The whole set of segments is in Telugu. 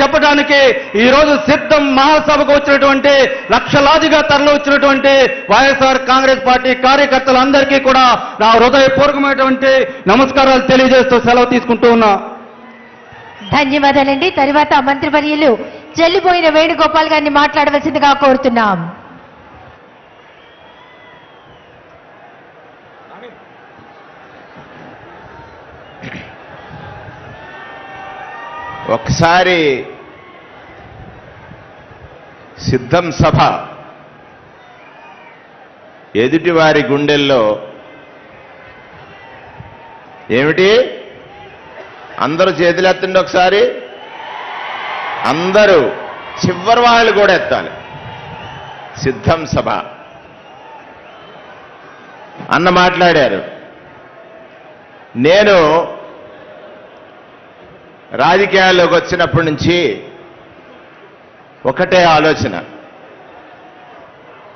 చెప్పడానికి ఈ రోజు సిద్ధం మహాసభకు వచ్చినటువంటి లక్షలాదిగా తరలి వచ్చినటువంటి వైఎస్ఆర్ కాంగ్రెస్ పార్టీ కార్యకర్తలందరికీ కూడా నా హృదయపూర్వకమైనటువంటి నమస్కారాలు తెలియజేస్తూ సెలవు తీసుకుంటూ ఉన్నా. ధన్యవాదాలండి. తర్వాత మంత్రివర్యులు చెల్లిపోయిన వేణుగోపాల్ గారిని మాట్లాడవలసిందిగా కోరుతున్నాం. ఒకసారి సిద్ధం సభ ఎదుటివారి గుండెల్లో ఏమిటి? అందరూ చేతులు ఎత్తండి ఒకసారి. అందరూ చివరి వాళ్ళు కూడా ఎత్తాలి. సిద్ధం సభ. అన్న మాట్లాడారు. నేను రాజకీయాల్లోకి వచ్చినప్పటి నుంచి ఒకటే ఆలోచన.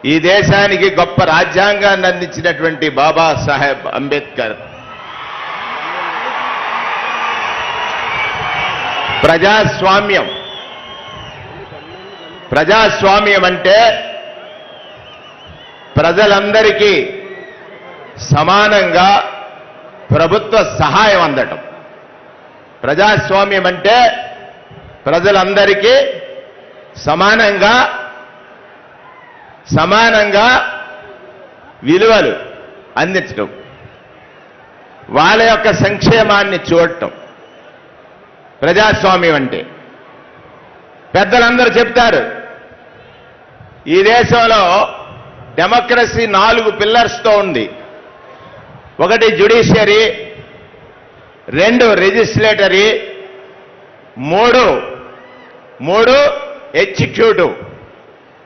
ఈ దేశానికి గొప్ప రాజ్యాంగాన్ని అందించినటువంటి బాబా సాహెబ్ అంబేద్కర్. ప్రజాస్వామ్యం. ప్రజాస్వామ్యం అంటే ప్రజలందరికీ సమానంగా ప్రభుత్వ సహాయం అందటం. ప్రజాస్వామ్యం అంటే ప్రజలందరికీ సమానంగా సమానంగా విలువలు అందించడం వాళ్ళ యొక్క సంక్షేమాన్ని చూడటం ప్రజాస్వామ్యం అంటే పెద్దలందరూ చెప్తారు ఈ దేశంలో డెమోక్రసీ నాలుగు పిల్లర్స్తో ఉంది. ఒకటి జ్యుడిషియరీ రెండు రిజిస్లేటరీ మూడు మూడు ఎగ్జిక్యూటివ్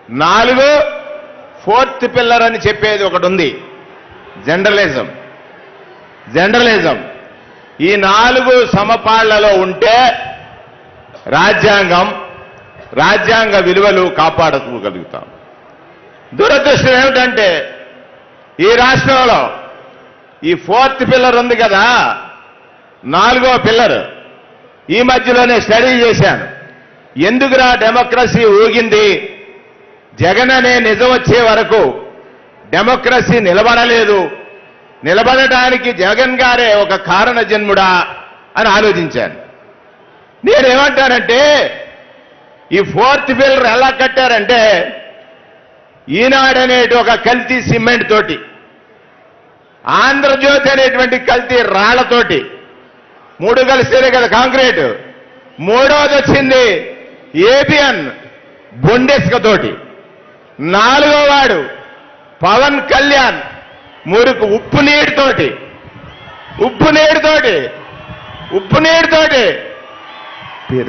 నాలుగు ఫోర్త్ పిల్లర్ అని చెప్పేది ఒకటి ఉంది జనరలిజం జనరలిజం ఈ నాలుగు సమపాళ్ళలో ఉంటే రాజ్యాంగం రాజ్యాంగ విలువలు కాపాడుకోగలుగుతాం దురదృష్టం ఏమిటంటే ఈ రాష్ట్రంలో ఈ ఫోర్త్ పిల్లర్ ఉంది కదా నాలుగో పిల్లర్. ఈ మధ్యలోనే స్టడీ చేశాను. ఎందుకురా డెమోక్రసీ ఊగింది? జగన్ అనే నిజం వచ్చే వరకు డెమోక్రసీ నిలబడలేదు. నిలబడటానికి జగన్ గారే ఒక కారణ జన్ముడా అని ఆలోచించాను. నేనేమంటానంటే ఈ ఫోర్త్ పిల్లర్ ఎలా కట్టారంటే ఈనాడనేటి ఒక కల్తీ సిమెంట్ తోటి ఆంధ్రజ్యోతి అనేటువంటి కల్తీ రాళ్ళతోటి మూడు కలిస్తేనే కదా కాంక్రీట్. మూడవది వచ్చింది ఏబిఎన్ బొండెస్క తోటి. నాలుగో వాడు పవన్ కళ్యాణ్ మురుకు ఉప్పు నీటితోటి ఉప్పు నీటితోటి ఉప్పు నీటితోటి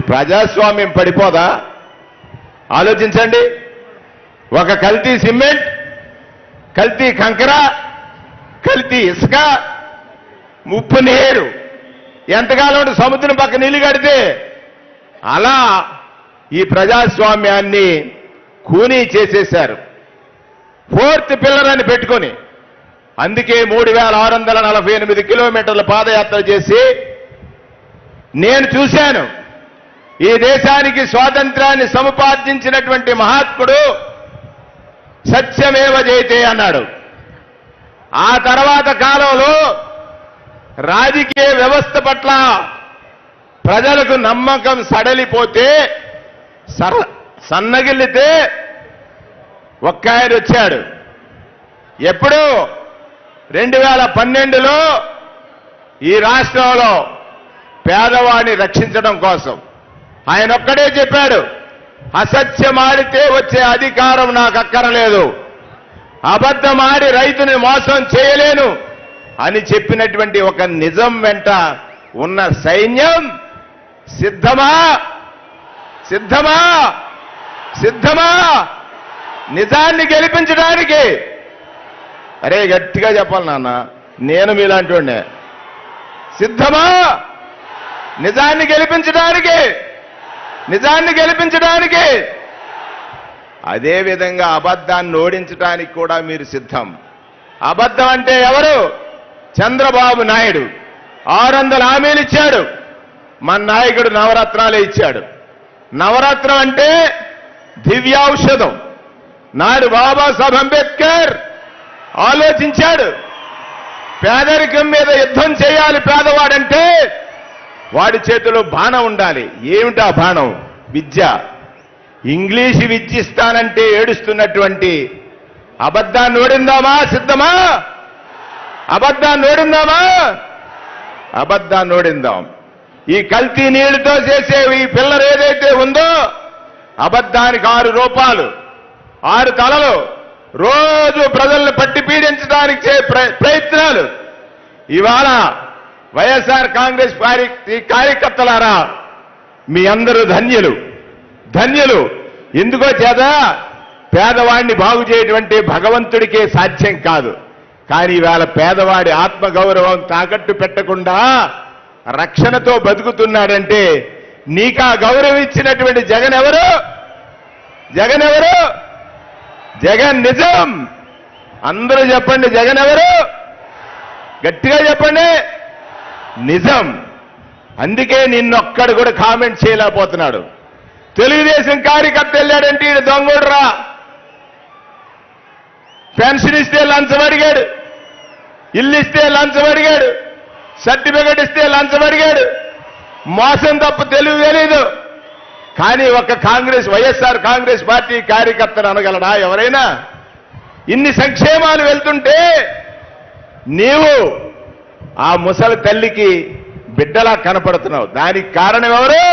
ప్రజాస్వామ్యం పడిపోదా? ఆలోచించండి. ఒక కల్తీ సిమెంట్ కల్తీ కంకర కల్తీ ఇసుక ఉప్పు నీరు. ఎంతకాలం ఉంటే సముద్రం పక్క నీళ్ళు కడితే? అలా ఈ ప్రజాస్వామ్యాన్ని కూనీ చేసేశారు. ఫోర్త్ పిల్లర్ అని పెట్టుకొని అందుకే మూడు వేల ఆరు వందల నలభై ఎనిమిది కిలోమీటర్ల పాదయాత్ర చేసి నేను చూశాను ఈ దేశానికి స్వాతంత్రాన్ని సముపార్జించినటువంటి మహాత్ముడు సత్యమేవ జయతే అన్నాడు. ఆ తర్వాత కాలంలో రాజకీయ వ్యవస్థ పట్ల ప్రజలకు నమ్మకం సడలిపోతే సర సన్నగిల్లితే ఒక్క ఆయన వచ్చాడు. ఎప్పుడు రెండు వేల పన్నెండులో ఈ రాష్ట్రంలో పేదవాడిని రక్షించడం కోసం ఆయన ఒక్కడే చెప్పాడు అసత్యమాడితే వచ్చే అధికారం నాకు అక్కరలేదు. అబద్ధమాడి రైతుని మోసం చేయలేను. అని చెప్పినటువంటి ఒక నిజం వెంట ఉన్న సైన్యం సిద్ధమా? సిద్ధమా? సిద్ధమా? నిజాన్ని గెలిపించడానికి. అరే గట్టిగా చెప్పాలి నాన్న. నేను మీలాంటి వాడినే. సిద్ధమా? నిజాన్ని గెలిపించడానికి. నిజాన్ని గెలిపించడానికి. అదేవిధంగా అబద్ధాన్ని ఓడించడానికి కూడా మీరు సిద్ధం. అబద్ధం అంటే ఎవరు? చంద్రబాబు నాయుడు ఆరు వందల హామీలు ఇచ్చాడు. మన నాయకుడు నవరత్నాలే ఇచ్చాడు. నవరత్నం అంటే దివ్యౌషధం నాడు బాబాసాహెబ్ అంబేద్కర్ ఆలోచించాడు. పేదరికం మీద యుద్ధం చేయాలి పేదవాడంటే వాడి చేతిలో బాణం ఉండాలి. ఏమిటా బాణం? విద్య. ఇంగ్లీష్ విద్య ఇస్తానంటే ఏడుస్తున్నటువంటి అబద్ధాన్ని ఓడిందామా? సిద్ధమా? అబద్ధాన్ని ఓడిందామా? అబద్ధాన్ని ఓడిందాం. ఈ కల్తీ నీళ్ళతో చేసే ఈ పిల్లర్ ఏదైతే ఉందో అబద్ధానికి ఆరు రూపాలు ఆరు తలలు రోజు ప్రజల్ని పట్టి పీడించడానికి చే ప్రయత్నాలు. ఇవాళ వైఎస్ఆర్ కాంగ్రెస్ పార్టీ కార్యకర్తలారా మీ అందరూ ధన్యులు. ధన్యులు. ఎందుకో చేత? పేదవాడిని బాగు చేయటువంటి భగవంతుడికే సాధ్యం కాదు. కానీ ఇవాళ పేదవాడి ఆత్మగౌరవం తాకట్టు పెట్టకుండా రక్షణతో బతుకుతున్నాడంటే నీకా గౌరవం ఇచ్చినటువంటి జగన్ ఎవరు? జగన్ ఎవరు? జగన్ నిజం. అందరూ చెప్పండి జగన్ ఎవరు? గట్టిగా చెప్పండి. నిజం. అందుకే నిన్నొక్కడు కూడా కామెంట్ చేయలేకపోతున్నాడు. తెలుగుదేశం కార్యకర్త వెళ్ళాడంటే ఈయన దొంగడురా. పెన్షన్ ఇస్తే లంచం అడిగాడు. ఇల్లు ఇస్తే లంచం అడిగాడు సర్టిఫికెట్ ఇస్తే లంచం అడిగాడు. మోసం తప్ప తెలివి తెలీదు. కానీ ఒక కాంగ్రెస్ వైఎస్ఆర్ కాంగ్రెస్ పార్టీ కార్యకర్తను అనగలడా ఎవరైనా? ఇన్ని సంక్షేమాలు వెళ్తుంటే నీవు ఆ ముసలి తల్లికి బిడ్డలా కనపడుతున్నావు. దానికి కారణం ఎవరు?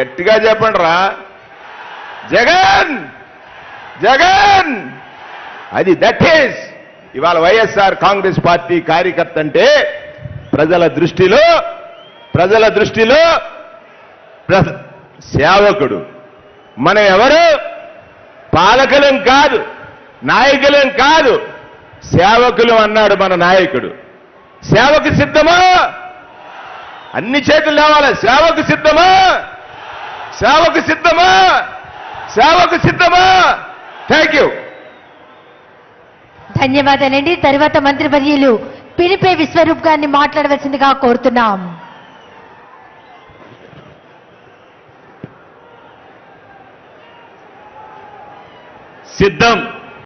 గట్టిగా చెప్పండి రా జగన్! జగన్! అది దట్ ఈస్. ఇవాళ వైఎస్ఆర్ కాంగ్రెస్ పార్టీ కార్యకర్త అంటే ప్రజల దృష్టిలో ప్రజల దృష్టిలో ప్ర- సేవకుడు. మనం ఎవరు? పాలకులం కాదు నాయకులం కాదు. సేవకులు అన్నాడు మన నాయకుడు. సేవకు సిద్ధమా? అన్ని చేతులు లేవాలి. సేవకు సిద్ధమా? సేవకు సిద్ధమా? సేవకు సిద్ధమా? థ్యాంక్ యూ ధన్యవాదాలండి. తర్వాత మంత్రి వర్యులు పిలిపే విశ్వరూప్ గారిని మాట్లాడవలసిందిగా కోరుతున్నాం. సిద్ధం.